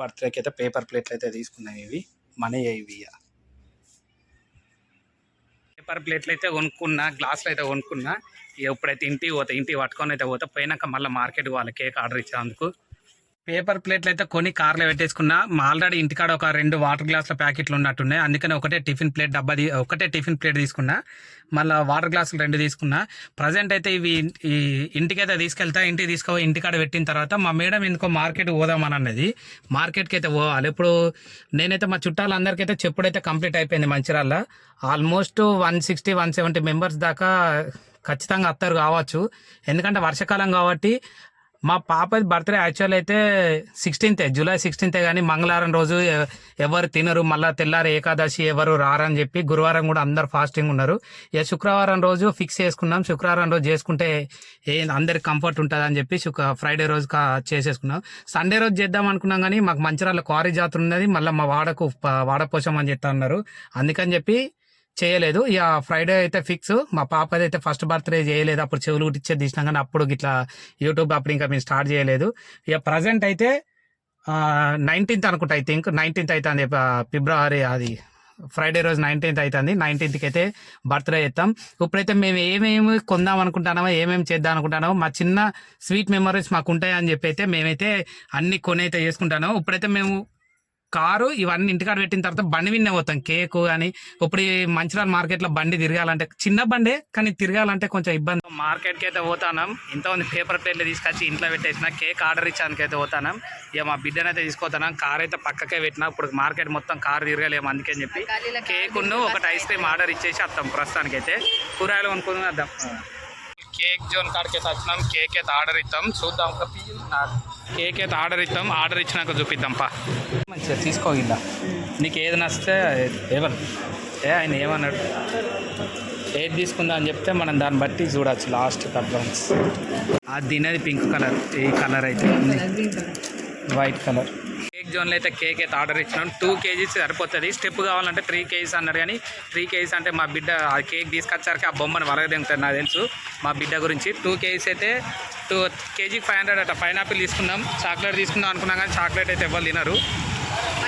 బర్త్డేకి అయితే పేపర్ ప్లేట్లు అయితే తీసుకున్నాయి ఇవి. మనీ ఇవి ఇక. పేపర్ ప్లేట్లు అయితే కొనుక్కున్నా గ్లాసులు అయితే కొనుక్కున్నా. ఇక ఇప్పుడైతే ఇంటికి పోతా ఇంటికి పట్టుకొని అయితే పోతా పోయినాక మళ్ళీ మార్కెట్ వాళ్ళ కేక్ ఆర్డర్ ఇచ్చేందుకు. పేపర్ ప్లేట్లు అయితే కొన్ని కార్లో పెట్టేసుకున్నా మా ఆల్రెడీ ఇంటికాడ ఒక రెండు వాటర్ గ్లాసుల ప్యాకెట్లు ఉన్నట్టున్నాయి. అందుకని ఒకటే టిఫిన్ ప్లేట్ డబ్బా ఒకటే టిఫిన్ ప్లేట్ తీసుకున్నా. మళ్ళీ వాటర్ గ్లాసులు రెండు తీసుకున్నా. ప్రజెంట్ అయితే ఇవి ఈ ఇంటికైతే తీసుకెళ్తా ఇంటికి తీసుకుపోయి ఇంటికాడ పెట్టిన తర్వాత మా మేడం ఎందుకో మార్కెట్ పోదామని అన్నది. మార్కెట్కి అయితే పోవాలి. ఇప్పుడు నేనైతే మా చుట్టాలందరికైతే చెప్పుడైతే కంప్లీట్ అయిపోయింది Mancherial almost one sixty one seventy members దాకా ఖచ్చితంగా అత్తారు కావచ్చు. ఎందుకంటే వర్షాకాలం కాబట్టి మా పాపది బర్త్డే యాక్చువల్ అయితే సిక్స్టీన్తే జూలై సిక్స్టీన్తే కానీ మంగళవారం రోజు ఎవరు తినరు మళ్ళీ తెల్లారి ఏకాదశి ఎవరు రారని చెప్పి గురువారం కూడా అందరు ఫాస్టింగ్ ఉన్నారు. ఇక శుక్రవారం రోజు ఫిక్స్ చేసుకున్నాం. శుక్రవారం రోజు చేసుకుంటే ఏ అందరికి కంఫర్ట్ ఉంటుంది అని చెప్పి శుక్ర ఫ్రైడే రోజు చేసేసుకున్నాం. సండే రోజు చేద్దాం అనుకున్నాం కానీ మాకు మంచిరాల క్వారీ జాతర ఉన్నది. మళ్ళీ మా వాడకు ప- వాడపోసాం అని చెప్తా అన్నారు. అందుకని చెప్పి చేయలేదు. ఇక ఫ్రైడే అయితే ఫిక్స్ మా పాపది అయితే ఫస్ట్ బర్త్డే చేయలేదు. అప్పుడు చెవులు కుట్టించే తీసినాం కానీ అప్పుడు ఇట్లా యూట్యూబ్ అప్పుడు ఇంకా మేము స్టార్ట్ చేయలేదు. ఇక ప్రజెంట్ అయితే నైన్టీన్త్ అనుకుంటా ఐ థింక్ నైన్టీన్త్ అవుతుంది ఫిబ్రవరి అది. ఫ్రైడే రోజు నైన్టీన్త్ అవుతుంది నైన్టీన్త్కి అయితే బర్త్డే చేస్తాం ఇప్పుడైతే మేము ఏమేమి కొందాం అనుకుంటున్నామో ఏమేమి చేద్దాం అనుకుంటున్నామో మా చిన్న స్వీట్ మెమరీస్ మాకు ఉంటాయని చెప్పి అయితే మేమైతే అన్ని కొని అయితే చేసుకుంటాను. ఇప్పుడైతే మేము కారు ఇవన్నీ ఇంటికాడ పెట్టిన తర్వాత బండి విన్నే పోతాం. కేకు కానీ ఇప్పుడు ఈ మంచిర్యాల మార్కెట్లో బండి తిరగాలంటే చిన్న బండే కానీ తిరగాలంటే కొంచెం ఇబ్బంది. మార్కెట్కి అయితే పోతానం ఇంతమంది పేపర్ ప్లేట్లు తీసుకొచ్చి ఇంట్లో పెట్టేసిన కేక్ ఆర్డర్ ఇచ్చానికి అయితే పోతానం. ఇక మా బిడ్డనైతే అయితే తీసుకుపోతాను. కార్ అయితే పక్కకే పెట్టిన ఇప్పుడు మార్కెట్ మొత్తం కారు తిరగలేము అందుకని చెప్పి కేకును ఒకటి ఐస్ క్రీమ్ ఆర్డర్ ఇచ్చేసి వస్తాం ప్రస్తుతానికి అయితే కూరగాయలు కొనుక్కొని వద్దాం. కేక్ జోన్ కాడికి అయితే వచ్చినాం. కేక్ అయితే ఆర్డర్ ఇస్తాం చూద్దాం. ఒక కేక్ అయితే ఆర్డర్ ఇస్తాం ఆర్డర్ ఇచ్చినాక చూపిద్దాం పా. మంచిగా తీసుకోగిల్లా నీకు ఏది నచ్చితే ఎవరు? ఏ ఆయన ఏమన్నాడు? ఏది తీసుకుందా అని చెప్తే మనం దాన్ని బట్టి చూడొచ్చు లాస్ట్ అడ్వాన్స్ అది తినేది పింక్ కలర్ ఈ కలర్ అయితే వైట్ కలర్. జోన్లో అయితే కేక్ అయితే ఆర్డర్ ఇచ్చినాం. టూ కేజీస్ సరిపోతుంది. స్టెప్ కావాలంటే త్రీ కేజీస్ అన్నారు కానీ త్రీ కేజీస్ అంటే మా బిడ్డ ఆ కేక్ తీసుకొచ్చారికి ఆ బొమ్మను వరగదెంగుతారు నాకు తెలుసు. మా బిడ్డ గురించి టూ కేజీస్ అయితే టూ కేజీకి ఫైవ్ హండ్రెడ్ అట్ట పైనాపిల్ తీసుకున్నాం. చాక్లెట్ తీసుకుందాం అనుకున్నాం కానీ చాక్లెట్ అయితే ఎవరు తినరు.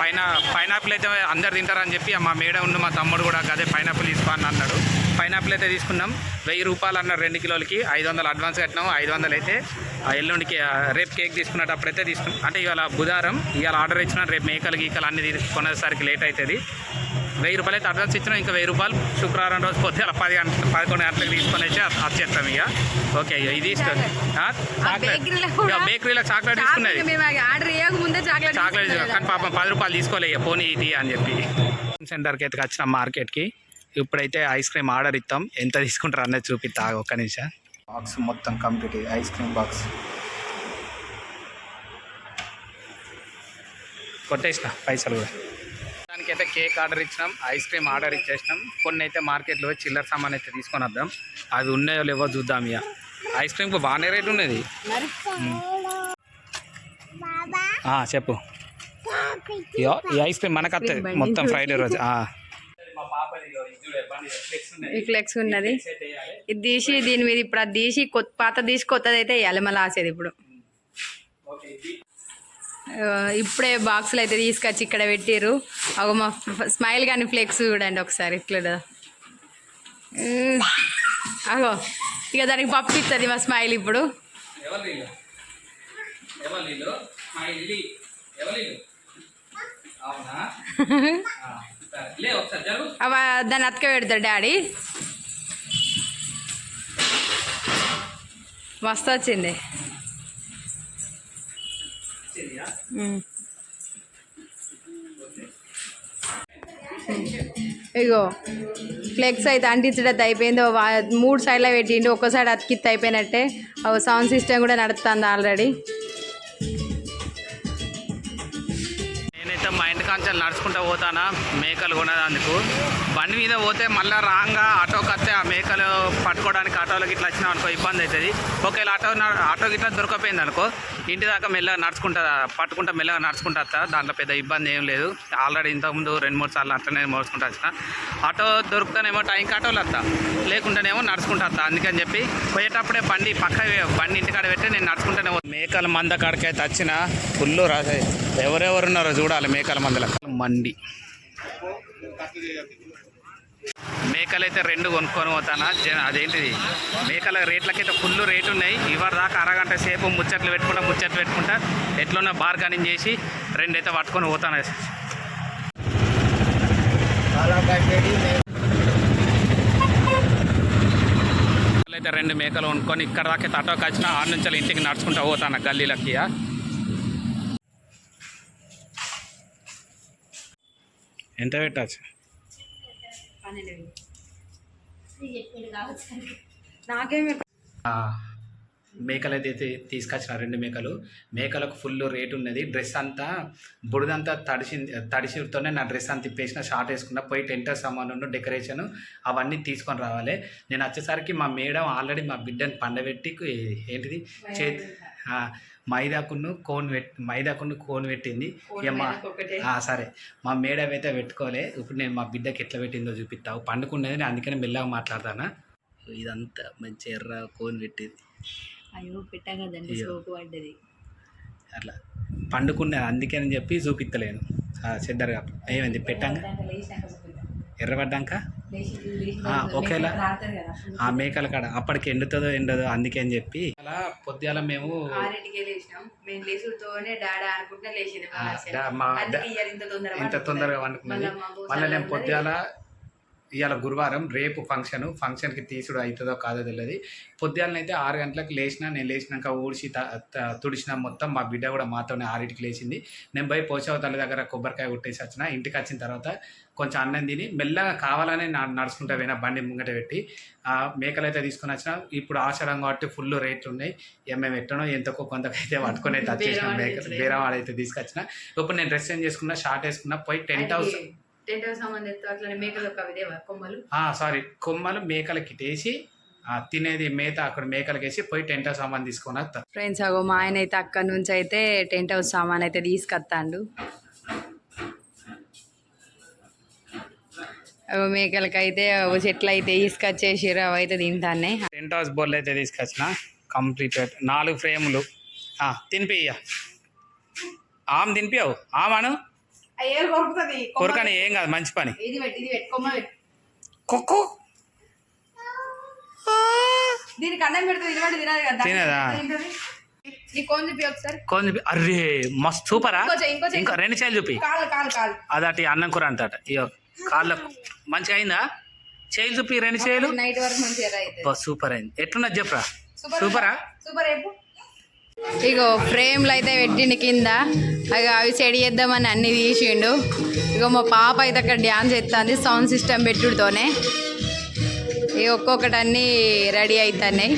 పైన పైనాపిల్ అయితే అందరు తింటారని చెప్పి మా మేడ ఉన్న మా తమ్ముడు కూడా అదే పైనాపిల్ తీసుకో అని అన్నాడు. పైనాపిల్ అయితే తీసుకున్నాం. వెయ్యి రూపాయలు అన్నారు రెండు కిలోలకి ఐదు వందలు అడ్వాన్స్ కట్టినాం. ఐదు వందలు అయితే ఆ ఎల్లుండికి రేపు కేక్ తీసుకున్నప్పుడైతే తీసుకున్నాం అంటే ఇవాళ బుధారం ఇవాళ ఆర్డర్ ఇచ్చిన రేపు మేకలు గీకలు అన్ని తీసుకునేసరికి లేట్ అవుతుంది. వెయ్యి రూపాయలు అయితే అడ్వాన్స్ ఇచ్చినాం ఇంకా వెయ్యి రూపాయలు శుక్రవారం రోజు పోతే అలా పది గంటల పదకొండు గంటలకు తీసుకొని వచ్చి వచ్చేస్తాం ఇక. ఓకే ఇది బేకరీలో చాక్లెట్ తీసుకున్నది. చాక్లెట్ చాక్లెట్ కానీ పాపం పది రూపాయలు తీసుకోలే ఇక. పోనీ ఇది అని చెప్పి. సెంటర్కి అయితే వచ్చిన మార్కెట్కి. ఇప్పుడైతే ఐస్ క్రీమ్ ఆర్డర్ ఇస్తాం ఎంత తీసుకుంటారు అన్నది చూపిస్తా. ఒక్క నిమిషం. బాక్స్ మొత్తం కంప్లీట్ ఐస్ క్రీమ్ బాక్స్. కొట్టేసిన పైసలు కూడా. దానికైతే కేక్ ఆర్డర్ ఇచ్చినాం ఐస్ క్రీమ్ ఆర్డర్ ఇచ్చేసినాం. కొన్ని అయితే మార్కెట్లో చిల్లర సామాన్ అయితే తీసుకొని వద్దాం. అవి ఉన్నాయో లేవో చూద్దాం ఇక. ఐస్ క్రీమ్కి బాగానే రేట్ ఉన్నది. చెప్పు. ఈ ఐస్ క్రీమ్ మనకు వస్తుంది మొత్తం ఫ్రైడే రోజు. ఈ ఫ్లెక్స్ ఉన్నది. ఇది తీసి దీని మీద ఇప్పుడు అది తీసి కొత్త పాత తీసి కొత్తది అయితే వేయాలి మళ్ళీ ఆసేది ఇప్పుడు. ఇప్పుడే బాక్సులు అయితే తీసుకొచ్చి ఇక్కడ పెట్టిర్రు. అగో మా స్మైల్ కానీ ఫ్లెక్స్ చూడండి ఒకసారి ఇట్లా అగో ఇక దానికి పంపిస్తుంది మా స్మైల్ ఇప్పుడు. అవ దాన్ని అతక పెడతాడు డాడీ. మస్తు వచ్చింది. ఇగో ఫ్లెక్స్ అయితే అంటించడం అయిపోయింది. మూడు సైడ్లో పెట్టిండు ఒక్క సైడ్ అతికిత్తి అయిపోయినట్టే. సౌండ్ సిస్టమ్ కూడా నడుస్తుంది ఆల్రెడీ. కొంచెం మా ఇంటి కాంచాలు నడుచుకుంటూ పోతానా? మేకలు కొనేందుకు బండి మీద పోతే మళ్ళీ రాంగా ఆటోకి వస్తే ఆ మేకలు పట్టుకోవడానికి ఆటోలోకి ఇట్లా వచ్చినాం అనుకో ఇబ్బంది అవుతుంది. ఒకవేళ ఆటో ఆటో ఆటోకి ఇట్లా దొరకపోయింది అనుకో ఇంటి దాకా మెల్లగా నడుచుకుంటా పట్టుకుంటా మెల్లగా నడుచుకుంటా దాంట్లో పెద్ద ఇబ్బంది ఏం లేదు. ఆల్రెడీ ఇంతకుముందు రెండు మూడు సార్లు అట్లనే మోసుకుంటా వచ్చిన. ఆటో దొరుకుతానేమో టైంకి ఆటోలు వస్తా. లేకుంటేనేమో నడుచుకుంటా వస్తా. అందుకని చెప్పి పోయేటప్పుడే బండి పక్క బండి ఇంటికాడ పెట్టి నేను నడుచుకుంటానే మేకల మంద కాడికైతే వచ్చిన ఫుల్ రాసే ఎవరెవరున్నారో చూడాలి చూడాలి మేకల మందల. మండి. మేకలు అయితే రెండు కొనుక్కొని పోతానా? అదేంటిది? మేకల రేట్లకైతే ఫుల్ రేటు ఉన్నాయి ఇవాళ దాకా అరగంట సేపు ముచ్చట్లు పెట్టుకుంటా ముచ్చట్లు పెట్టుకుంటా ఎట్లున్నా బార్గానింగ్ చేసి రెండైతే పట్టుకొని పోతాను. అయితే రెండు మేకలు వండుకొని ఇక్కడ దాకా తటోకి వచ్చిన ఆడ నుంచి ఇంటికి నడుచుకుంటా పోతాను గల్లీలకి ఎంత పెట్టచ్చు? నాకేమి మేకలు అయితే తీసుకొచ్చిన రెండు మేకలు. మేకలకు ఫుల్ రేట్ ఉన్నది. డ్రెస్ అంతా బుడదంతా తడిసింది తడిసితోనే నా డ్రెస్ అంతా తిప్పేసిన షార్ట్ వేసుకున్న పోయి టెంటర్ సామాను డెకరేషన్ అవన్నీ తీసుకొని రావాలి. నేను వచ్చేసరికి మా మేడం ఆల్రెడీ మా బిడ్డని పండబెట్టి ఏంటిది? చేతి మైదాకును కోన్ పెట్ మైదాకును కోన్ పెట్టింది. ఇక మా సరే. మా మేడం అయితే పెట్టుకోలే. ఇప్పుడు నేను మా బిడ్డకి ఎట్లా పెట్టిందో చూపిస్తావు పండుకున్నది నేను అందుకని మెల్లగా మాట్లాడతానా? ఇదంతా మంచి ఎర్ర కోన్ పెట్టింది. అయ్యో పెట్టా కదండి అయ్యో. సోకు పడ్డది. అట్లా. పండుకున్నది అందుకని చెప్పి చూపిస్తలేను సిద్ధరుగా ఏమైంది? పెట్టాక ఎర్రబడ్డాక? ఆ, ఒకేలా ఆ మేకల కాడ అప్పటికి ఎండుతుందో ఎండదో అందుకే అని చెప్పి అలా పొద్దుగాల మేము ఇంత తొందర ఇంత తొందరగా వండుకున్నది మళ్ళీ నేను పొద్దుగాల ఇవాళ గురువారం రేపు ఫంక్షన్ ఫంక్షన్కి తీసుడు అవుతుందో కాదో తెలియదు పొద్దుగాలనైతే ఆరు గంటలకు లేచిన నేను లేచినాక ఊడ్చి తుడిచిన మొత్తం మా బిడ్డ కూడా మాతోనే ఆరింటికి లేచింది. నేను పోయి పోచవ తల్లి దగ్గర కొబ్బరికాయ కొట్టేసి వచ్చిన ఇంటికి వచ్చిన తర్వాత కొంచెం అన్నం తిని మెల్లగా కావాలని నా- నడుచుకుంటా పోయినా బండి ముంగట పెట్టి. ఆ మేకలు అయితే తీసుకొని వచ్చిన ఇప్పుడు ఆషాఢం కాబట్టి ఫుల్ రేట్లు ఉన్నాయి. ఇక మేము ఎట్టనో ఎంతకో కొంతకైతే పట్టుకొని అయితే వచ్చేసిన మేకలు తెచ్చుడే. బేరవాడ అయితే తీసుకొచ్చిన. ఇప్పుడు నేను డ్రెస్ చేంజ్ చేసుకున్నా షార్ట్ వేసుకున్నా పోయి టెంట్ హౌస్ టెంట్ హౌస్ సంబంధిత అట్లనే మేకలు ఒక ఇదేవా కొమ్మలు? సారీ కొమ్మలు మేకలకి వేసి తినేది మేత అక్కడ మేకలకి వేసి పోయి టెంట్ హౌస్ సామాన్ తీసుకొని వస్తా ఫ్రెండ్స్ అగో మా ఆయన అయితే అక్కడ నుంచి అయితే టెంట్ హౌస్ సామాన్ అయితే తీసుకొస్తాండు అగో మేకలకైతే చెట్లు అయితే తీసుకొచ్చేసారు అవి అయితే తింటానే టెంట్ హౌస్ బోర్లు అయితే తీసుకొచ్చిన కంప్లీట్ నాలుగు ఫ్రేములు. తినిపియ్య. ఆమె తినిపియావు ఆమాను అయ్యో కొరుకుతుంది. కొరకని ఏం కాదు మంచి పని. ఇది పెట్టి ఇది పెట్టి కొమ్మ పెట్టి. కుక్కు. దీనికి అన్నం పెడుతుంది ఇది తినదు కదా తినదా? కొంచెం అర్రే మస్తు సూపరా ఇంకో రెండు చేయాలి చూపి. అదటి అన్నం కూర అంతట ఇయో కాళ్ళకు మంచిగా అయిందా? చేయి చూపి రెండు చేయలు సూపర్ అయింది. ఎట్లున్నది చెప్పరా? సూపరా సూపర్? అయిపో ఇగో ఫ్రేమ్లు అయితే పెట్టిండు కింద. ఇక అవి సెడి చేద్దామని అన్ని తీసిండు. ఇగో మా పాప అయితే అక్కడ డ్యాన్స్ ఎత్తుంది సౌండ్ సిస్టమ్ పెట్టుడుతోనే. ఇక ఒక్కొక్కటి అన్నీ రెడీ అవుతున్నాయి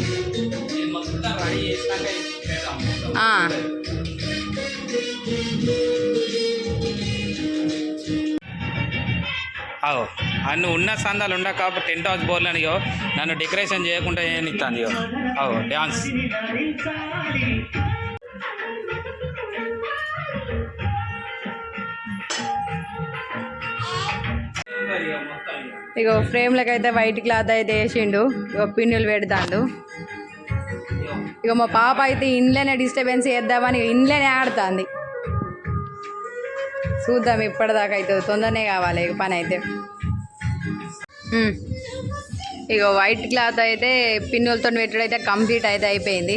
ఆ. అవు అన్ని ఉన్న సందాలు ఉండ కాబట్టి టెంట్ హౌస్ బోర్లు అనియో నన్ను డెకరేషన్ చేయకుండా ఏం ఇస్తాను అవు డ్యాన్స్ ఇగో ఫ్రేమ్లకు అయితే వైట్ క్లాత్ అయితే వేసిండు. ఇగో పిన్నులు పెడతాండు. ఇక మా పాప అయితే ఇంట్లోనే డిస్టర్బెన్స్ చేద్దామని ఇంట్లోనే ఆడుతుంది. చూద్దాం ఇప్పటిదాకా అయితే తొందరనే కావాలి పని అయితే ఇక ఇగో వైట్ క్లాత్ అయితే పిన్నులతో పెట్టడం అయితే కంప్లీట్ అయితే అయిపోయింది.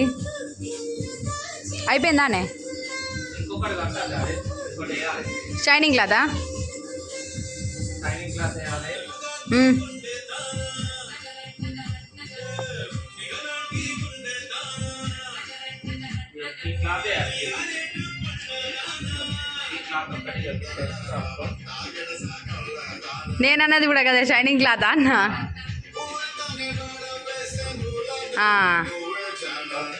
అయిపోయిందానే షైనింగ్ క్లాతా ఉమ్. అన్నది కూడా కదా షైనింగ్ క్లాత్ అన్న?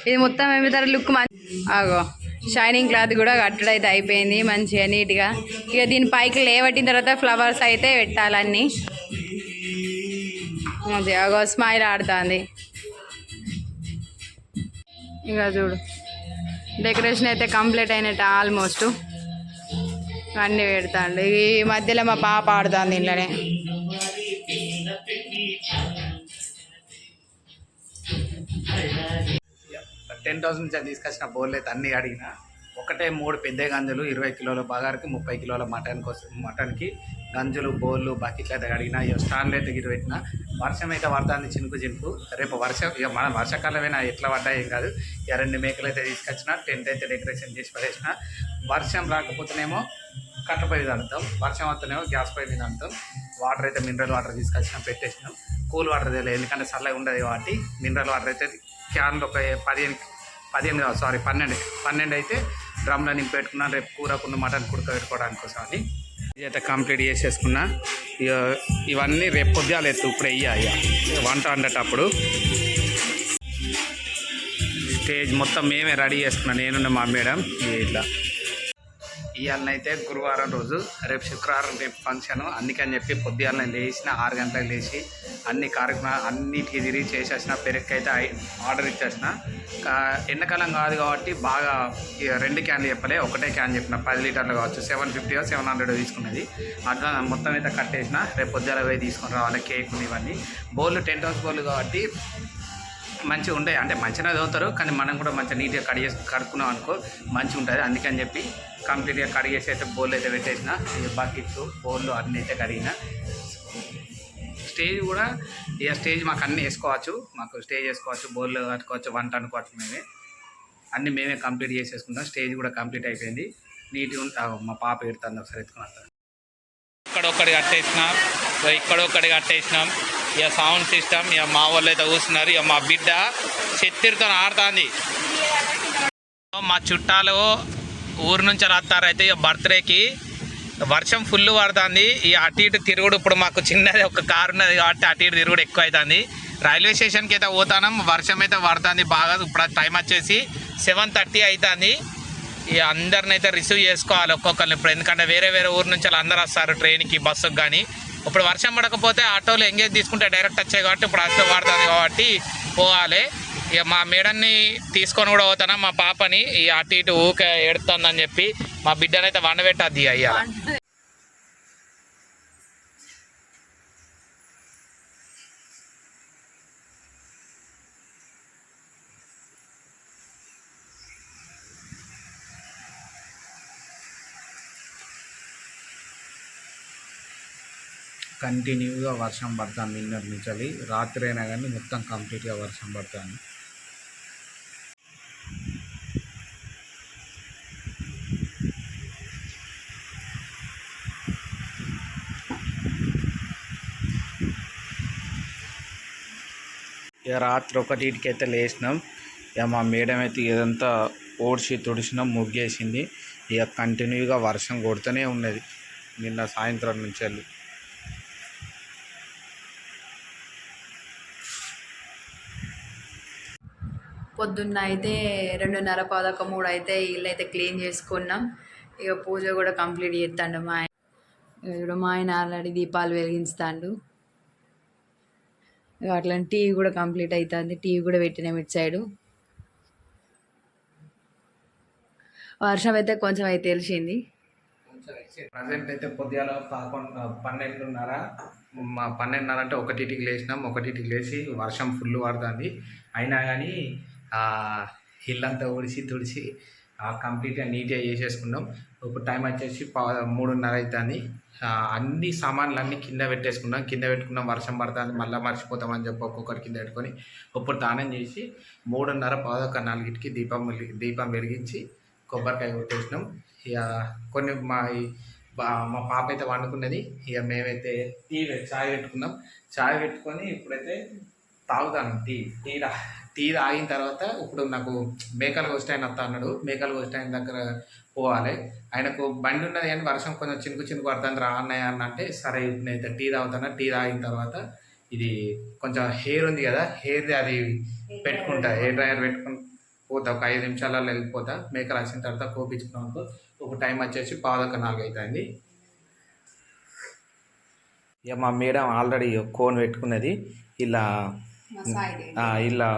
ఇది మొత్తం ఏమితారు లుక్ మంచి ఆగో షైనింగ్ క్లాత్ కూడా కట్టడం అయితే అయిపోయింది మంచిగా నీట్గా. ఇక దీని పైకి లేవట్టిన తర్వాత ఫ్లవర్స్ అయితే పెట్టాలన్నీ. అది అగో స్మైల్ ఆడుతుంది. ఇక చూడు డెకరేషన్ అయితే కంప్లీట్ అయినట్టు ఆల్మోస్ట్ అన్నీ పెడతాండు. ఈ మధ్యలో మా పాప ఆడుతుంది ఇంట్లోనే. టెన్ థౌసండ్ నుంచి తీసుకొచ్చిన బోర్లు అయితే అన్నీ అడిగిన. ఒకటే మూడు పెద్ద గంజులు ఇరవై కిలోల బగారికి ముప్పై కిలోల మటన్ కోసం మటన్కి గంజులు బోర్లు బకెట్లు అయితే అడిగిన. ఇక స్టాండ్లు అయితే గిరి పెట్టిన. వర్షం అయితే పడుతుంది చినుకు చినుకు. రేపు వర్షం ఇక మన వర్షాకాలమైనా ఎట్లా పడ్డా ఏం కాదు. ఇక రెండు మేకలు అయితే తీసుకొచ్చిన టెంట్ అయితే డెకరేషన్ చేసి పడేసిన. వర్షం రాకపోతేనేమో కట్టె పొయ్యి వర్షం వస్తేనేమో గ్యాస్ పొయ్యి మీద వాటర్ అయితే మినరల్ వాటర్ తీసుకొచ్చినాం పెట్టేసినాం. కూల్ వాటర్ తెలియదు ఎందుకంటే చల్లగా ఉండదు కాబట్టి మినరల్ వాటర్ అయితే క్యాన్లు ఒక పదిహేను పదిహేను కాదు సారీ పన్నెండు పన్నెండు అయితే డ్రమ్లో నింపి పెట్టుకున్నాను రేపు కూరకుండా మటన్ కుడక పెట్టుకోవడానికి కోసం అని అయితే కంప్లీట్ చేసేసుకున్నా. ఇక ఇవన్నీ రేపు పొద్దుగాలు ఎత్తు ఇప్పుడు వెయ్యా ఇక వంట వండేటప్పుడు. స్టేజ్ మొత్తం మేమే రెడీ చేసుకున్నాం నేను మా మేడం ఇట్లా. ఇవాళనైతే గురువారం రోజు రేపు శుక్రవారం రేపు ఫంక్షన్ అందుకని చెప్పి పొద్దున్న లేచిన ఆరు గంటలకు లేచి అన్ని కార్యక్రమాలు అన్నిటికీ తిరిగి చేసేసిన పెరుగు ఆర్డర్ ఇచ్చేసిన. ఎండాకాలం కాదు కాబట్టి బాగా రెండు క్యాన్లు చెప్పలే ఒకటే క్యాన్ చెప్పిన. పది లీటర్లు కావచ్చు సెవెన్ ఫిఫ్టీ సెవెన్ హండ్రెడ్ తీసుకున్నది. అట్లా మొత్తం అయితే కట్టేసిన రేపు పొద్దున్న పోయి తీసుకొని రావాలి కేక్ ఇవన్నీ. బౌల్ టెంట్ హౌస్ బౌల్ కాబట్టి మంచిగా ఉంటాయి అంటే మంచిగా చదువుతారు కానీ మనం కూడా మంచిగా నీట్గా కడిగే కడుక్కున్నాం అనుకో మంచిగా ఉంటుంది. అందుకని చెప్పి కంప్లీట్గా కడిగేసి అయితే బౌల్ అయితే పెట్టేసిన. బకెట్స్ బకెట్లు అన్నీ అయితే కడిగిన. స్టేజ్ కూడా ఇక స్టేజ్ మాకు అన్నీ వేసుకోవచ్చు. మాకు స్టేజ్ వేసుకోవచ్చు బౌల్ కట్టుకోవచ్చు వంట అనుకోవచ్చు మేమే. అన్నీ మేమే కంప్లీట్ చేసేసుకుంటాం. స్టేజ్ కూడా కంప్లీట్ అయిపోయింది. నీట్గా మా పాప ఎడుతుంది ఒకసారి ఎత్తుకుని వస్తాను ఇక్కడ ఒకటి కట్టేసినాం ఇక్కడ ఒకటి కట్టేసినాం. ఇక సౌండ్ సిస్టమ్ ఇక మా వాళ్ళు అయితే కూర్చున్నారు. ఇక మా బిడ్డ చెత్తిరితో ఆడుతుంది. మా చుట్టాలు ఊరు నుంచి రాస్తారు అయితే ఇక బర్త్డేకి. వర్షం ఫుల్ పడుతుంది. ఈ అటు ఇటు తిరుగుడు ఇప్పుడు మాకు చిన్నది ఒక కారు ఉన్నది కాబట్టి అటు ఇటు తిరుగుడు ఎక్కువ అవుతుంది. రైల్వే స్టేషన్కి అయితే పోతాం వర్షం అయితే పడుతుంది బాగా ఇప్పుడు టైం వచ్చేసి సెవెన్ థర్టీ అవుతుంది. ఈ అందరిని అయితే రిసీవ్ చేసుకోవాలి ఒక్కొక్కరిని ఇప్పుడు. ఎందుకంటే వేరే వేరే ఊరు నుంచి వాళ్ళు అందరు వస్తారు ట్రైన్కి బస్సుకి కానీ ఇప్పుడు వర్షం పడకపోతే ఆటోలు ఎంగేజ్ తీసుకుంటే డైరెక్ట్ వచ్చాయి కాబట్టి ఇప్పుడు వర్షం పడుతుంది కాబట్టి పోవాలి. ఇక మా మేడన్ని తీసుకొని కూడా పోతానా మా పాపని ఈ అటు ఇటు ఊకే ఎడుతుందని చెప్పి మా బిడ్డనైతే వండబెట్టద్ది అయ్యా కంటిన్యూగా వర్షం పడుతుంది నిన్నటి నుంచి. రాత్రి అయినా కానీ మొత్తం కంప్లీట్గా వర్షం పడుతుంది. ఇక రాత్రి ఒకటికి అయితే లేచినాం. ఇక మా మేడం అయితే ఇదంతా ఓడిచి తుడిచినాం ముగ్గేసింది. ఇక కంటిన్యూగా వర్షం కొడుతూనే ఉన్నది. నిన్న సాయంత్రం నుంచి వెళ్ళి. పొద్దున్న అయితే రెండున్నర పదొక మూడు అయితే ఇల్లు అయితే క్లీన్ చేసుకున్నాం. ఇక పూజ కూడా కంప్లీట్ చేస్తాడు మా ఆయన. మా ఆయన ఆల్రెడీ దీపాలు వెలిగించుతాడు. అట్లా టీవీ కూడా కంప్లీట్ అవుతుంది టీవీ కూడా పెట్టినాం ఇటు సైడు. వర్షం అయితే కొంచెం అయితే తెలిసింది. ప్రజెంట్ అయితే పొద్దుగాల పదకొండు పన్నెండున్నర మా పన్నెండున్నర అంటే ఒకటింటికి లేచినాం. ఒకటింటికి లేచి వర్షం ఫుల్ పడుతుంది. అయినా కానీ ఇల్లంతా ఒడిసి తుడిచి కంప్లీట్గా నీట్గా చేసేసుకున్నాం. ఇప్పుడు టైం వచ్చేసి మూడున్నర అవుతుంది అన్ని సామాన్లు అన్నీ కింద పెట్టేసుకున్నాం. కింద పెట్టుకున్నాం. వర్షం పడుతుంది. మళ్ళీ మర్చిపోతామని చెప్పి ఒక్కొక్కరి కింద పెట్టుకొని ఇప్పుడు దానం చేసి మూడున్నర పదొక నాలుగింటికి దీపం వెలిగి దీపం వెలిగించి కొబ్బరికాయ కొట్టేసినాం. ఇక కొన్ని మా మా పాప అయితే వండుకున్నది. ఇక మేమైతే టీ చాయ్ పెట్టుకున్నాం. చాయ్ పెట్టుకొని ఇప్పుడైతే తాగుతాను. టీ టీ టీ తాగిన తర్వాత ఇప్పుడు నాకు మేకల గోష్ఠి ఆయన వస్తా అన్నాడు. మేకల గోష్ఠి ఆయన దగ్గర పోవాలి. ఆయనకు బండి ఉన్నది కానీ వర్షం కొంచెం చినుకు చినుకు పడుతుంది రా అన్నయ్య అన్న అంటే సరే నేనైతే టీ తాగుతాను టీ తాగిన తర్వాత ఇది కొంచెం హెయిర్ ఉంది కదా హెయిర్ అది పెట్టుకుంటా. హెయిర్ డ్రైయర్ పెట్టుకుని పోతా. ఒక ఐదు నిమిషాలలో వెళ్ళిపోతా. మేకలు వచ్చిన తర్వాత కోపించుకున్నాను ఒక టైం వచ్చేసి పావుదొక్క నాలుగు అవుతుంది. ఇక మా మేడం ఆల్రెడీ కోన్ పెట్టుకున్నది. ఇలా ఇలా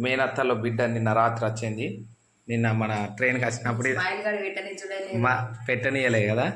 మేనత్తలో బిడ్డ నిన్న రాత్రి వచ్చింది. నిన్న మన ట్రైన్కి వచ్చినప్పుడు పెట్టనీయలే కదా.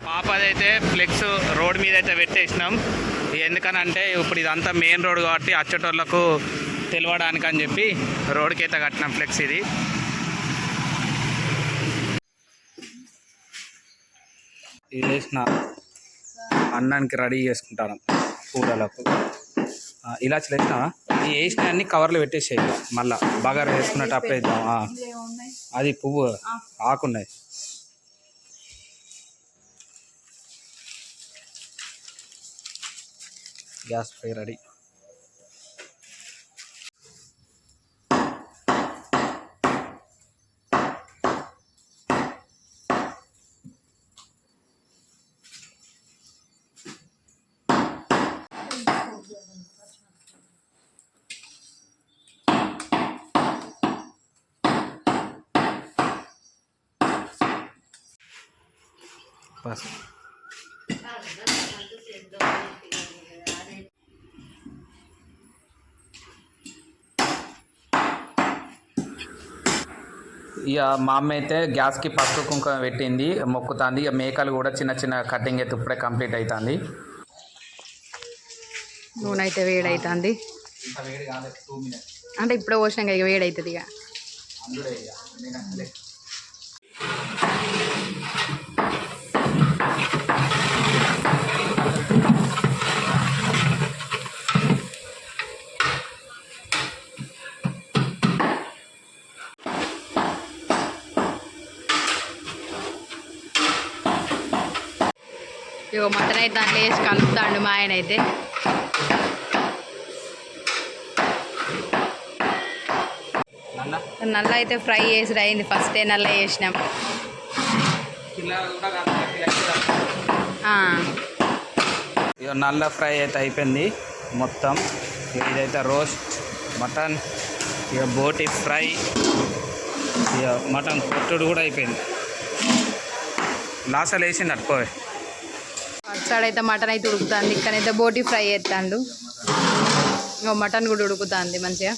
పాపదైతే ఫ్లెక్స్ రోడ్ మీద అయితే పెట్టేసినాం. ఎందుకనంటే ఇప్పుడు ఇదంతా మెయిన్ రోడ్ కాబట్టి అచ్చటోళ్ళకు తెలియడానికి అని చెప్పి రోడ్కి అయితే కట్టినాం ఫ్లెక్స్ ఇది. వేసిన అన్నానికి రెడీ చేసుకుంటాను కూరలకు. ఇలా వేసినావా? ఈ వేసిన అన్ని కవర్లు పెట్టేసేయాలి మళ్ళా బగారం వేసుకున్నట్టు అప్పుడే అది పువ్వు ఆకున్నాయి. Gas fry ready. బస్ ఇక మా అమ్మ అయితే గ్యాస్కి పసుపు కుంకుమ పెట్టింది మొక్కుతుంది. ఇక మేకలు కూడా చిన్న చిన్న కటింగ్ అయితే ఇప్పుడే కంప్లీట్ అవుతుంది నూనె అయితే వేడవుతుంది అంటే ఇప్పుడే పోసినాక ఇక వేడవుతుంది ఇక. ఇగో మటన్ అయితే దాంట్లో వేసి కలుపుతాడు మా ఆయన అయితే నల్ల అయితే ఫ్రై చేసి అయింది. ఫస్ట్ నల్ల ఇక నల్ల ఫ్రై అయితే అయిపోయింది మొత్తం. ఇదైతే రోస్ట్ మటన్ ఇక బోటి ఫ్రై ఇక మటన్ కొట్టుడు కూడా అయిపోయింది. లాసలు వేసింది అట్టుకోవే అటు సైడ్ అయితే మటన్ అయితే ఉడుకుతుంది ఇక్కడైతే బోటి ఫ్రై చేస్తాడు. ఇంకో మటన్ కూడా ఉడుకుతుంది మంచిగా.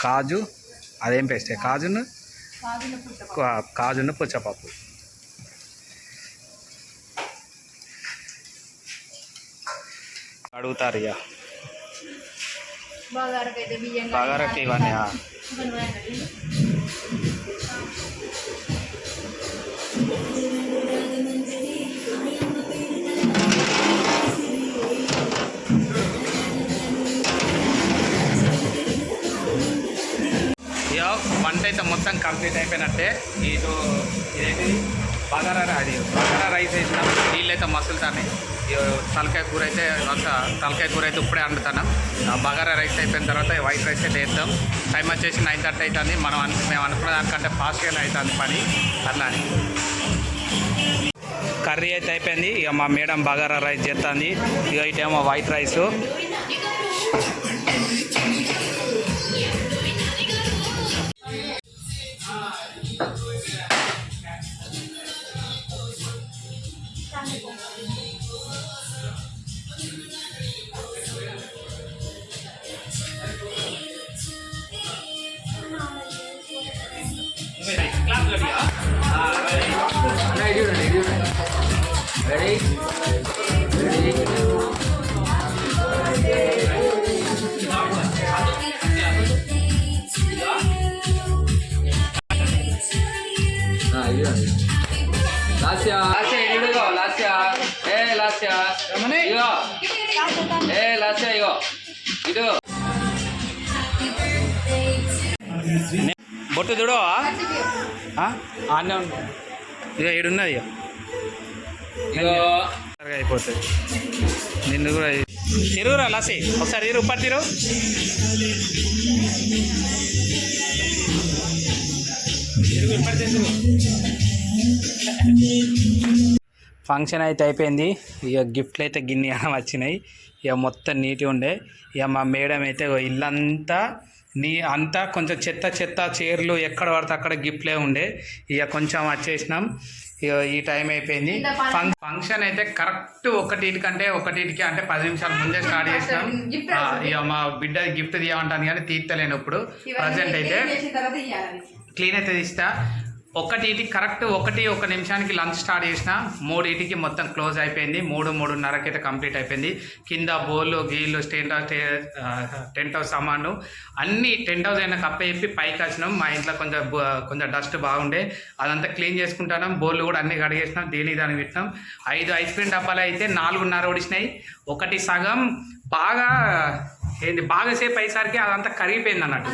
కాజు అదేం పేస్టే? కాజును? కా- కాజును పుచ్చపప్పు. అడుగుతారు ఇక బగారకి ఇవన్నీ ఆ. ఇక వంట అయితే మొత్తం కంప్లీట్ అయిపోయినట్టే. ఇటు ఇదేంటి బగారా అది బగారా రైస్ వేసినాం. నీళ్ళు అయితే మసులుతాయి తలకాయ కూర అయితే అంత తలకాయ కూర అయితే ఇప్పుడే వండుతాను. ఆ బగారా రైస్ అయిపోయిన తర్వాత వైట్ రైస్ అయితే వేద్దాం. టైం వచ్చేసి నైన్ థర్టీ అవుతుంది. మనం అను మేము అనుకున్న దానికంటే ఫాస్ట్గానే అవుతుంది పని. అట్లా అని కర్రీ అయితే అయిపోయింది. ఇక మా మేడం బగారా రైస్ చేస్తుంది. ఇక ఇటేమో వైట్ రైస్. ఇగో ఏ లాస్య ఇగో ఇదిగో బొట్టు చూడవా ఆనే ఇక ఈడున్నది ఇక ఇగో. త్వరగా అయిపోతుంది నిన్ను కూడా తిరుగురా లసి ఒకసారి తిరుగు ఉప్పటి తిరుగు. ఫంక్షన్ అయితే అయిపోయింది. ఇక గిఫ్ట్లు అయితే గిన్నె వచ్చినాయి. ఇక మొత్తం నీట్గా ఉండే. ఇక మా మేడం అయితే ఇల్లంతా నీ అంతా కొంచెం చెత్త చెత్త చీరలు ఎక్కడ పడితే అక్కడ గిఫ్ట్లే ఉండే. ఇక కొంచెం వచ్చేసినాం ఇక ఈ టైం అయిపోయింది. ఫంక్- ఫంక్షన్ అయితే కరెక్ట్ ఒకటికంటే ఒకటికి అంటే పది నిమిషాల ముందే స్టార్ట్ చేసినాం. ఇక మా బిడ్డ గిఫ్ట్ తీయమంటాను కానీ తీర్తలేను ఇప్పుడు. ప్రజెంట్ అయితే క్లీన్ అయితే తీస్తా. ఒకటికి కరెక్ట్ ఒకటి ఒక నిమిషానికి లంచ్ స్టార్ట్ చేసిన మూడింటికి మొత్తం క్లోజ్ అయిపోయింది. మూడు మూడున్నరకి అయితే కంప్లీట్ అయిపోయింది. కింద బోళ్ళు గీళ్ళు స్టెంట్ హౌస్ టెంట్ హౌస్ సామాన్లు అన్ని టెంట్ హౌస్ అయినా కప్ప చెప్పి పైకి వచ్చినాం. మా ఇంట్లో కొంచెం కొంచెం డస్ట్ బాగుండే. అదంతా క్లీన్ చేసుకుంటాం బోళ్ళు కూడా అన్ని కడిగేసినాం. దేని దానికి పెట్టినాం. ఐదు ఐస్ క్రీమ్ డబ్బాలు అయితే నాలుగున్నర ఒడిచినాయి ఒకటి సగం బాగా ఏంది బాగా సేపు అయ్యేసరికి అదంతా కరిగిపోయింది అన్నట్టు.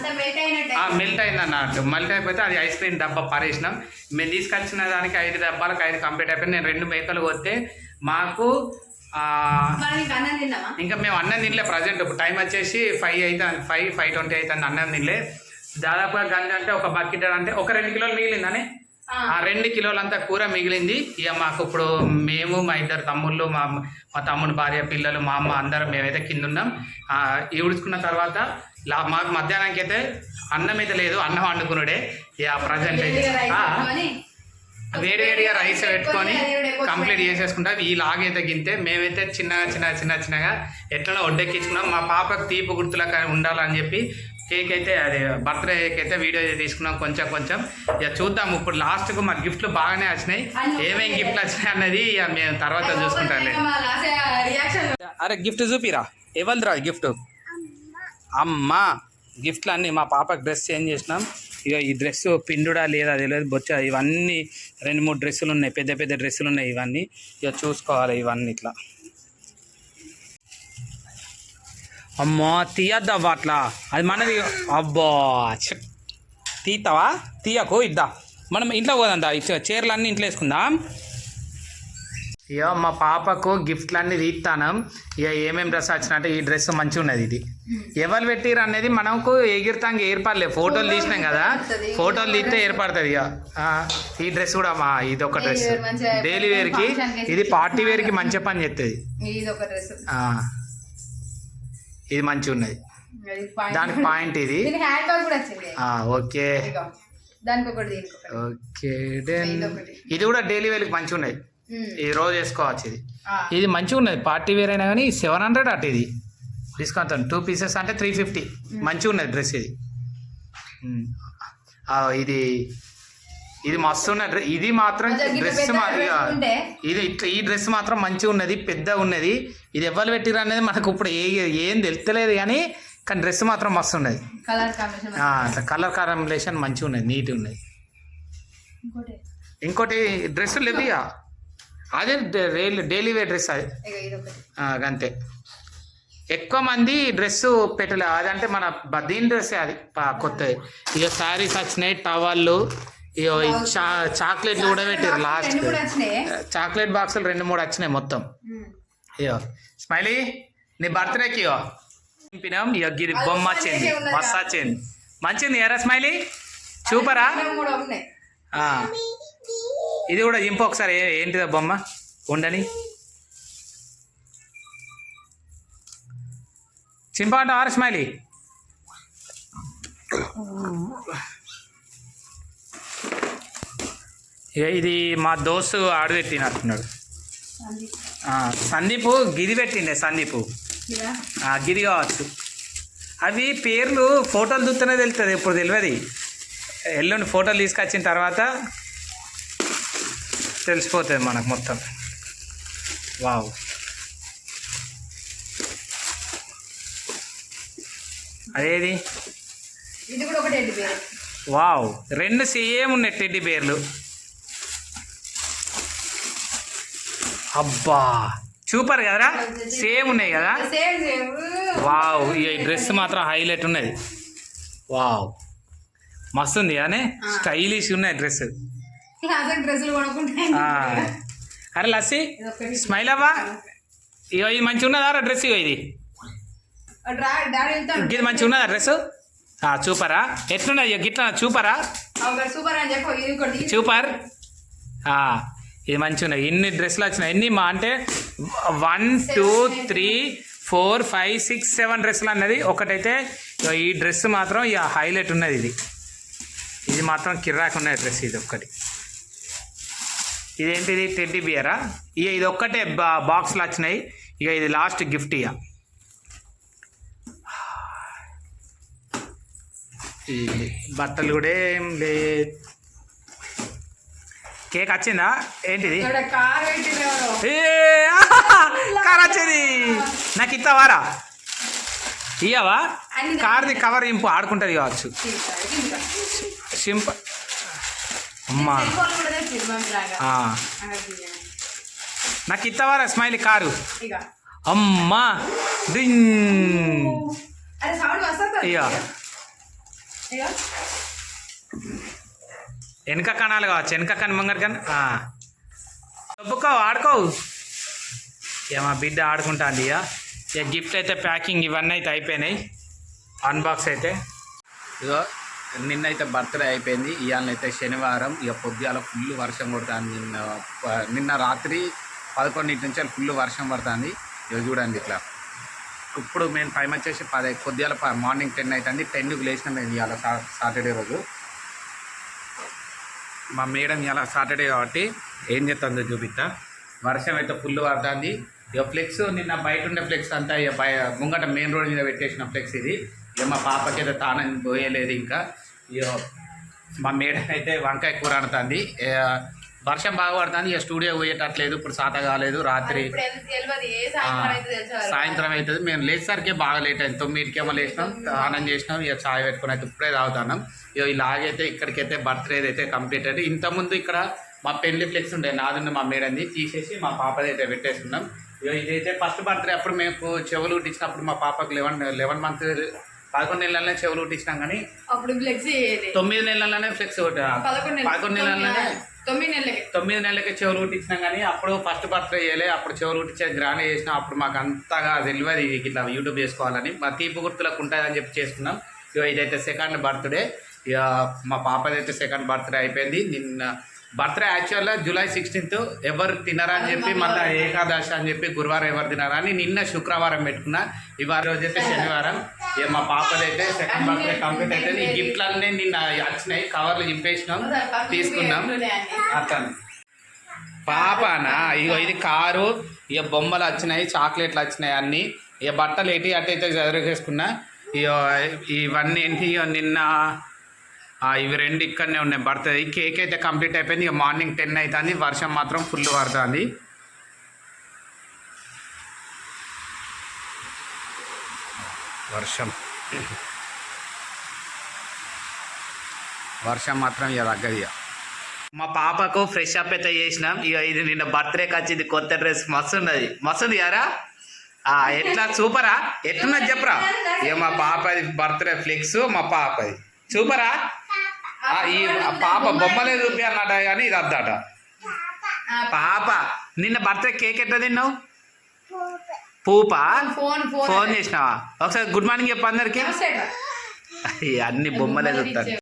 మెల్ట్ అయింది అన్నట్టు. మెల్ట్ అయిపోతే అది ఐస్ క్రీమ్ డబ్బా పారేసినాం. మేము తీసుకొచ్చిన దానికి ఐదు డబ్బాలకు ఐదు కంప్లీట్ అయిపోయింది. నేను రెండు మేకలు కొస్తే మాకు ఇంకా మేము అన్నం తినలే ప్రజెంట్ ఇప్పుడు టైం వచ్చేసి ఫైవ్ అయితే ఫైవ్ ఫైవ్ ట్వంటీ అవుతుంది అన్నం తినలే. దాదాపుగా గంజ అంటే ఒక బకెట్ అంటే ఒక రెండు కిలోలు మిగిలిందని ఆ. రెండు కిలోలంతా కూర మిగిలింది. ఇక మాకు ఇప్పుడు మేము మా ఇద్దరు తమ్ముళ్ళు మా మా తమ్ముడు భార్య పిల్లలు మా అమ్మ అందరం మేమైతే కింద ఉన్నాం ఆ, ఈ ఉడుచుకున్న తర్వాత మాకు మధ్యాహ్నానికి అయితే అన్నం అయితే లేదు అన్నం వండుకున్నాడే ఇక ప్రజెంట్ వేడి వేడిగా రైస్ పెట్టుకొని కంప్లీట్ చేసేసుకుంటాం. ఈ లాగైతే గింతే. మేమైతే చిన్నగా చిన్న చిన్న చిన్నగా ఎట్లనో వడ్డెక్కించుకున్నాం మా పాపకు తీపి గుర్తులకు ఉండాలని చెప్పి కేక్ అయితే అది బర్త్డే కేక్ అయితే వీడియో తీసుకున్నాం కొంచెం కొంచెం. ఇక చూద్దాం ఇప్పుడు లాస్ట్కు మా గిఫ్ట్లు బాగానే వచ్చినాయి. ఏమేమి గిఫ్ట్లు వచ్చినాయి అన్నది ఇక మేము తర్వాత చూసుకుంటాంలే అరే గిఫ్ట్ చూపిరా. ఎవరిదిరా గిఫ్ట్ అమ్మా. గిఫ్ట్లు అన్నీ మా పాపకి డ్రెస్ చేంజ్ చేసినాం. ఇక ఈ డ్రెస్ పిండుడా లేదా తెలియదు బొచ్చ. ఇవన్నీ రెండు మూడు డ్రెస్సులు ఉన్నాయి పెద్ద పెద్ద డ్రెస్సులు ఉన్నాయి ఇవన్నీ. ఇక చూసుకోవాలి ఇవన్నీ ఇట్లా. అమ్మో తీయద్దవ్వా అట్లా. అది మనది. అబ్బా ఛ. తీస్తావా తీయకు ఇద్దా. మనం ఇంట్లో పోదాం దా చీరలు అన్నీ ఇంట్లో వేసుకుందాం. ఇక మా పాపకు గిఫ్ట్లు అన్ని తీస్తాను ఇక ఏమేమి డ్రెస్ వచ్చినట్టే ఈ డ్రెస్ మంచిగా ఉన్నది ఇది. ఎవరు పెట్టిరు అనేది మనకు ఎగిరితాంగా ఏర్పడలే. ఫోటోలు తీసినాం కదా. ఫోటోలు తీస్తే ఏర్పడుతుంది ఇక ఆ, ఈ డ్రెస్ కూడా మా ఇది ఒక డ్రెస్. డైలీ వేర్కి ఇది పార్టీ వేర్కి మంచిగా పని చేస్తుంది ఇది మంచిగా ఉన్నది దానికి పాయింట్ ఇది. ఓకే. ఓకే. ఇది కూడా డైలీ వేర్కి మంచిగా ఉన్నది. ఈ రోజు వేసుకోవచ్చు ఇది. ఇది మంచిగా ఉన్నది పార్టీ వేర్ అయినా కానీ సెవెన్ హండ్రెడ్ అట్ ఇది. డిస్కౌంట్. టూ పీసెస్ అంటే త్రీ ఫిఫ్టీ మంచిగా ఉన్నది డ్రెస్ ఇది. ఇది ఇది మస్తు ఉన్న డ్రెస్ ఇది మాత్రం డ్రెస్ పెద్ద? ఇది ఇట్లా ఈ డ్రెస్ మాత్రం మంచిగా ఉన్నది పెద్దగా ఉన్నది. ఇది ఎవరు పెట్టిరు అనేది మనకు ఇప్పుడు ఏ ఏం తెలుస్తలేదు కానీ కానీ డ్రెస్ మాత్రం మస్తు ఉన్నది. కలర్ కాంబినేషన్ ఆ, అట్లా కలర్ కాంబినేషన్ మంచిగా ఉన్నది నీట్గా ఉన్నది. ఇంకోటి. డ్రెస్ లేవు ఇక అదే డైలీ డైలీ వేర్ డ్రెస్ అది. అంతే ఎక్కువ మంది డ్రెస్ పెట్టలే. అదంటే మన దీని డ్రెస్ అది కొత్తది. ఇక శారీస్ వచ్చినాయి టవళ్ళు ఈ చా చాక్లెట్లు కూడా పెట్టారు లాస్ట్. చాక్లెట్ బాక్సులు రెండు మూడు వచ్చినాయి మొత్తం. ఇయో స్మైలీ నీ బర్త్డేకి ఇయో నింపినాం ఇక గిరి బొమ్మ వచ్చింది మస్తు వచ్చింది. మంచిది ఎరా స్మైలీ? ఆ. ఇది కూడా ఇంపు ఒకసారి ఏంటిదా బొమ్మ? ఉండని. చింపంట ఆరు స్మైలీ? ఇది మా దోస్తు ఆడు పెట్టినట్టున్నాడు. అది. ఆ, సందీప్ గిరి పెట్టిండే సందీప్. గిరి కావచ్చు. అవి పేర్లు ఫోటోలు చూస్తేనే తెలుస్తుంది ఇప్పుడు తెలియదు ఎల్లుండి ఫోటోలు తీసుకొచ్చిన తర్వాత తెలిసిపోతుంది మనకు మొత్తం. వావ్. అదేది? వావ్. రెండు సేమ్ ఉన్నాయి టెడ్డి బేర్లు అబ్బా. సూపర్ కదరా? సేమ్ ఉన్నాయి కదా? వావ్ ఈ డ్రెస్ మాత్రం హైలైట్ ఉన్నది. వావ్ మస్తు ఉంది కానీ స్టైలిష్ ఉన్నాయి డ్రెస్. అరే లస్సి. స్మైల్ అవ్వా? ఇగో ఇది మంచిగా ఉన్నదా డ్రెస్ ఇగో ఇది? ఇది మంచిగా ఉన్నదా డ్రెస్? చూపరా. ఎట్లున్నది? గిట్ల చూపరా? సూపర్ సూపర్ ఆ, ఇది మంచిగా ఉన్నాయి. ఇన్ని డ్రెస్సులు వచ్చినాయి. ఎన్ని మా అంటే one two three four five six seven డ్రెస్సులు అన్నది ఒకటైతే ఈ డ్రెస్ మాత్రం ఇక హైలైట్ ఉన్నది ఇది. ఇది మాత్రం కిర్రాక్ ఉన్నది డ్రెస్ ఇది ఒక్కటి. ఇదేంటిది? టెడ్డీ బియరా? ఇక ఇది ఒక్కటే బా బాక్స్లు వచ్చినాయి. ఇక ఇది లాస్ట్ గిఫ్ట్ ఇక బట్టలు కూడా ఏం లేదు కేక్ వచ్చిందా? ఏంటిది? కార్ వచ్చింది. నాకు ఇస్తావారా ఇయ్యవా? కార్ది కవర్ ఇంపు ఆడుకుంటుంది కావచ్చు. సింపుల్. అమ్మా. నాకు ఇస్తావారా స్మైల్ కారు. అమ్మా. డింగ్ అరే సౌండ్ వస్తుంది ఇక ఇక వెనక కణాలు కావచ్చు వెనక కని ముంగట కని చెప్పుకో ఆడుకో ఇక మా బిడ్డ ఆడుకుంటాంది ఇక ఇక గిఫ్ట్ అయితే ప్యాకింగ్ ఇవన్నీ అయితే అయిపోయినాయి. అన్బాక్స్ అయితే. ఇగో నిన్నైతే బర్త్డే అయిపోయింది. ఇవాళ అయితే శనివారం. ఇక పొద్దుగాల ఫుల్ వర్షం కొడుతుంది. నిన్న నిన్న రాత్రి పదకొండింటి నుంచి ఫుల్ వర్షం పడుతుంది. ఇక చూడండి ఇట్లా. ఇప్పుడు మేము టైం వచ్చేసి పది పొద్దుగాల ప- మార్నింగ్ టెన్ అవుతుంది టెన్కి లేచిన మేము ఇవాళ సాటర్డే రోజు. మా మేడం ఇలా సాటర్డే కాబట్టి ఏం చేస్తుందో చూపిస్తా. వర్షం అయితే ఫుల్ పడుతుంది. ఇక ఫ్లెక్స్ నిన్న బయట ఉండే ఫ్లెక్స్ అంతా ఇక బయ ముంగట మెయిన్ రోడ్ మీద పెట్టేసిన ఫ్లెక్స్ ఇది. ఇక మా పాపకి అయితే తానం పోయలేదు ఇంకా. ఇక మా మేడం అయితే వంకాయ కూర అనుతుంది వర్షం బాగా పడుతుంది ఇక స్టూడియో పోయేటట్లేదు ఇప్పుడు సాత కాలేదు రాత్రి సాయంత్రం అవుతుంది మేము లేచేసరికి బాగా లేట్ అయింది. తొమ్మిదికేమో లేచినాం స్నానం చేసినాం ఇక చాయ్ పెట్టుకుని అయితే ఇప్పుడే తాగుతున్నాం. ఇక ఇలాగైతే ఇక్కడికైతే బర్త్డే అయితే కంప్లీట్ అయింది. ఇంతకుముందు ఇక్కడ మా పెళ్ళి ఫ్లెక్స్ ఉండే నాదున్న మా మేడంది తీసేసి మా పాపది అయితే పెట్టేసుకున్నాం. ఇక ఇదైతే ఫస్ట్ బర్త్డే అప్పుడు మేము చెవులు కుట్టించినప్పుడు మా పాపకు లెవెన్ లెవెన్ మంత్ పదకొండు నెలలనే చెవులు కుట్టించినాం కానీ అప్పుడు ఫ్లెక్సీ తొమ్మిది నెలలనే ఫ్లెక్స్ పదకొండు నెలలనే తొమ్మిది నెలలకి. తొమ్మిది నెలలకి చెవులు కుట్టించినాం కానీ అప్పుడు ఫస్ట్ బర్త్డే చేయలే అప్పుడు చెవులు కుట్టించే గ్రాండ్ చేసినాం అప్పుడు మాకు అంతగా తెలియదు ఇట్లా యూట్యూబ్ చేసుకోవాలని. మా తీపి గుర్తులకు ఉంటుందని చెప్పి చేసుకున్నాం. ఇక ఇదైతే సెకండ్ బర్త్డే ఇక మా పాపదైతే సెకండ్ బర్త్డే అయిపోయింది. నిన్న బర్త్డే యాక్చువల్గా జూలై సిక్స్టీన్త్ ఎవరు తినరా అని చెప్పి మళ్ళీ ఏకాదశి అని చెప్పి గురువారం ఎవరు తినరా అని నిన్న శుక్రవారం పెట్టుకున్నా. ఇవాళ రోజు అయితే శనివారం. ఇక మా పాపదైతే సెకండ్ బర్త్డే కంప్లీట్ అయితే ఈ గిఫ్ట్లన్నీ నిన్న వచ్చినాయి. కవర్లు చింపేసినాం తీసుకున్నాం. అతను. పాపనా? ఇగో ఇది కారు. ఇక బొమ్మలు వచ్చినాయి చాక్లెట్లు వచ్చినాయి అన్నీ. ఇక బట్టలు ఎటు అటు అయితే చదివేసుకున్నా ఇక ఇవన్నీ ఏంటి? ఇక నిన్న ఇవి రెండు ఇక్కడనే ఉన్నాయి. బర్త్డే కేక్ అయితే కంప్లీట్ అయిపోయింది. ఇక మార్నింగ్ టెన్ అవుతుంది వర్షం మాత్రం ఫుల్ పడుతుంది. వర్షం. వర్షం మాత్రం ఇక తగ్గదు ఇక. మా పాపకు ఫ్రెష్ అప్ అయితే చేసినాం. ఇక ఇది నిన్న బర్త్డేకి వచ్చింది. కొత్త డ్రెస్. మస్తు ఉన్నది. మస్తు ఉంది యారా ఎట్లా? సూపరా? ఎట్లున్నది చెప్పరా? ఇక మా పాపది బర్త్డే ఫ్లెక్స్ మా పాపది. సూపరా ఈ పాప బొమ్మలే చూపి అన్నట కానీ ఇది అద్దట. పాప నిన్న బర్త్డే కేక్ ఎట్లా తిన్నావు? పూపా? Phone phone. చేసినావా? ఒకసారి గుడ్ మార్నింగ్ చెప్పు అందరికి. అన్ని బొమ్మలే చూస్తారు.